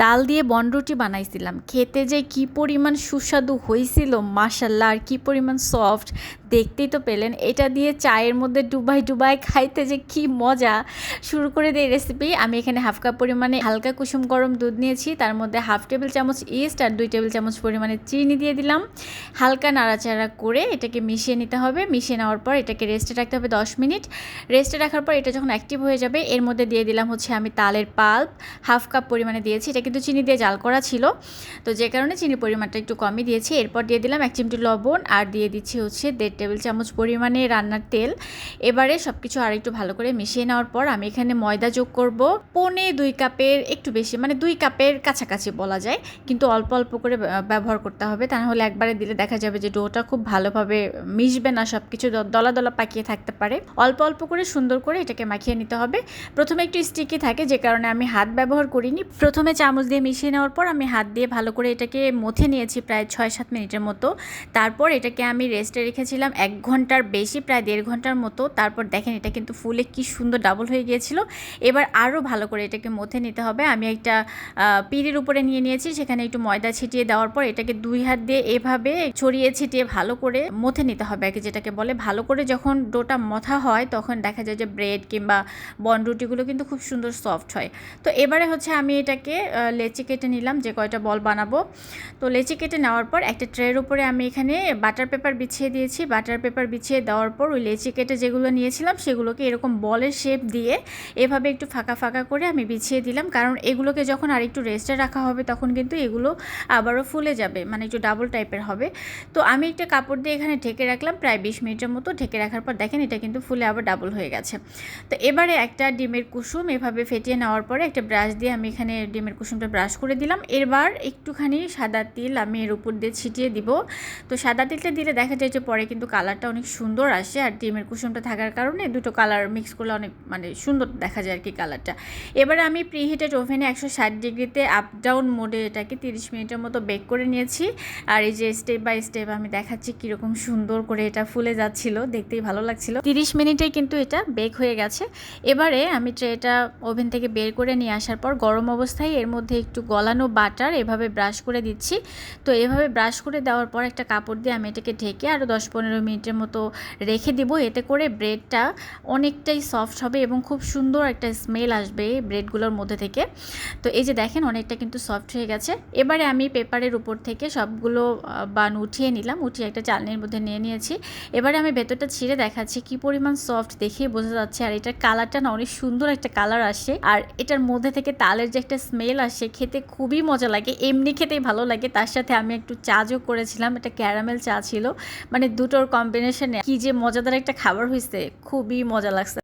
তাল দিয়ে বনরুটি বানাইছিলাম। খেতে যে কি পরিমাণ সুস্বাদু হয়েছিল মাসাল্লাহ আর কি পরিমাণ সফট দেখতেই তো পেলেন। এটা দিয়ে চায়ের মধ্যে ডুবাই ডুবাই খাইতে যে কি মজা। শুরু করে দিয়ে রেসিপি আমি এখানে হাফ কাপ পরিমাণে হালকা কুসুম গরম দুধ নিয়েছি। তার মধ্যে হাফ টেবিল চামচ ইস্ট আর দুই টেবিল চামচ পরিমাণে চিনি দিয়ে দিলাম। হালকা নাড়াচাড়া করে এটাকে মিশিয়ে নিতে হবে। মিশিয়ে নেওয়ার পর এটাকে রেস্টে রাখতে হবে দশ মিনিট। রেস্টে রাখার পর এটা যখন অ্যাক্টিভ হয়ে যাবে, এর মধ্যে দিয়ে দিলাম হচ্ছে আমি তালের পাল্প। হাফ কাপ পরিমাণে দিয়েছি। এটা কিন্তু চিনি দিয়ে জাল করা ছিল। তো যে কারণে চিনি পরিমাণটা একটু কমই দিয়েছি। এরপর দিয়ে দিলাম এক চিমটি লবণ আর দিয়ে দিচ্ছি হচ্ছে দেড় টেবিল চামচ পরিমাণে রান্নার তেল। এবারে সব কিছু আর একটু ভালো করে মিশিয়ে নেওয়ার পর আমি এখানে ময়দা যোগ করব। পনে দুই কাপের একটু বেশি মানে দুই কাপের কাছাকাছি বলা যায়। কিন্তু অল্প অল্প করে ব্যবহার করতে হবে। তা নাহলে একবারে দিলে দেখা যাবে যে ডোটা খুব ভালোভাবে মিশবে না সব কিছু দলা দলা পাকিয়ে থাকতে পারে। অল্প অল্প করে সুন্দর করে এটাকে মাখিয়ে নিতে হবে। প্রথমে একটু স্টিকি থাকে, যে কারণে আমি হাত ব্যবহার করিনি। প্রথমে চামচ দিয়ে মিশিয়ে নেওয়ার পর আমি হাত দিয়ে ভালো করে এটাকে মথে নিয়েছি প্রায় ছয় সাত মিনিটের মতো। তারপর এটাকে আমি রেস্টে রেখেছিলাম এক ঘণ্টার বেশি, প্রায় দেড় ঘণ্টার মতো। তারপর দেখেন এটা কিন্তু ফুলে কি সুন্দর ডাবল হয়ে গিয়েছিল। এবার আরও ভালো করে এটাকে মথে নিতে হবে। আমি একটা পিড়ির উপরে নিয়ে নিয়েছি। সেখানে একটু ময়দা ছিটিয়ে দেওয়ার পর এটাকে দুই হাত দিয়ে এভাবে ছড়িয়ে ছিটিয়ে ভালো করে মথে নিতে হবে আর যেটাকে বলে। ভালো করে যখন ডোটা মথা হয়, তখন দেখা যায় যে ব্রেড কিংবা বনরুটিগুলো কিন্তু খুব সুন্দর সফট হয়। তো এবারে হচ্ছে আমি এটাকে লেচি কেটে নিলাম, যে কয়টা বল বানাবো। তো লেচি কেটে নেওয়ার পর একটা ট্রের উপরে আমি এখানে বাটার পেপার বিছিয়ে দিয়েছি বাটার পেপার বিছিয়ে দেওয়ার পর ওই লেচি কেটে যেগুলো নিয়েছিলাম সেগুলোকে এরকম বলের শেপ দিয়ে এভাবে একটু ফাঁকা ফাঁকা করে আমি বিছিয়ে দিলাম। কারণ এগুলোকে যখন আর একটু রেস্টে রাখা হবে তখন কিন্তু এগুলো আবারও ফুলে যাবে মানে একটু ডাবল টাইপের হবে। তো আমি একটা কাপড় দিয়ে এখানে ঢেকে রাখলাম, প্রায় বিশ মিনিটের মতো ঢেকে রাখার পর দেখেন এটা কিন্তু ফুলে আবার ডাবল হয়ে গেছে। তো এবারে একটা ডিমের কুসুম এভাবে ফেটিয়ে নেওয়ার পরে একটা ব্রাশ দিয়ে আমি এখানে ডিমের কুসুমটা ব্রাশ করে দিলাম। এবার একটুখানি সাদা তিল আমি এর উপর দিয়ে ছিটিয়ে দিব। তো সাদা তিলটা দিলে দেখা যায় যে পরে কিন্তু কালারটা অনেক সুন্দর আসে আর ডিমের কুসুমটা থাকার কারণে দুটো কালার মিক্স করলে অনেক মানে সুন্দর দেখা যায় আর কি কালারটা। এবারে আমি প্রিহিটেড ওভেনে একশো ষাট ডিগ্রিতে আপ ডাউন মোডে এটাকে তিরিশ মিনিটের মতো বেক করে নিয়েছি। আর এই যে স্টেপ বাই স্টেপ আমি দেখাচ্ছি কীরকম সুন্দর করে এটা ফুলে যাচ্ছিল, দেখতেই ভালো লাগছিল। তিরিশ মিনিটে কিন্তু এটা বেক হয়ে গেছে। এবারে আমি ট্রেটা ওভেন থেকে বের করে নিয়ে আসার পর গরম অবস্থায় এর মধ্যে একটু গলানো বাটার এভাবে ব্রাশ করে দিচ্ছি। তো এভাবে ব্রাশ করে দেওয়ার পর একটা কাপড় দিয়ে আমি এটাকে ঢেকে আরও দশ পনেরো মিনিটের মতো রেখে দিব। এতে করে ব্রেডটা অনেকটাই সফট হবে এবং খুব সুন্দর একটা স্মেল আসবে ব্রেডগুলোর মধ্যে থেকে। তো এই যে দেখেন অনেকটা কিন্তু সফট হয়ে গেছে। এবারে আমি পেপারের উপর থেকে সবগুলো বান উঠিয়ে নিলাম। উঠিয়ে একটা চালনির মধ্যে নিয়ে নিয়েছি। এবারে আমি ভেতরটা ছিঁড়ে দেখাচ্ছি কি পরিমাণ সফট দেখেই বোঝা যাচ্ছে। আর এটার কালারটা না অনেক সুন্দর একটা কালার আসে। আর এটার মধ্যে থেকে তালের যে একটা স্মেল আসে, খেতে খুবই মজা লাগে। এমনি খেতেই ভালো লাগে। তার সাথে আমি একটু চা যোগ করেছিলাম। এটা ক্যারামেল চা ছিল। মানে দুটোর কম্বিনেশনে কি যে মজাদার একটা খাবার হয়েছে খুবই মজা লাগছে।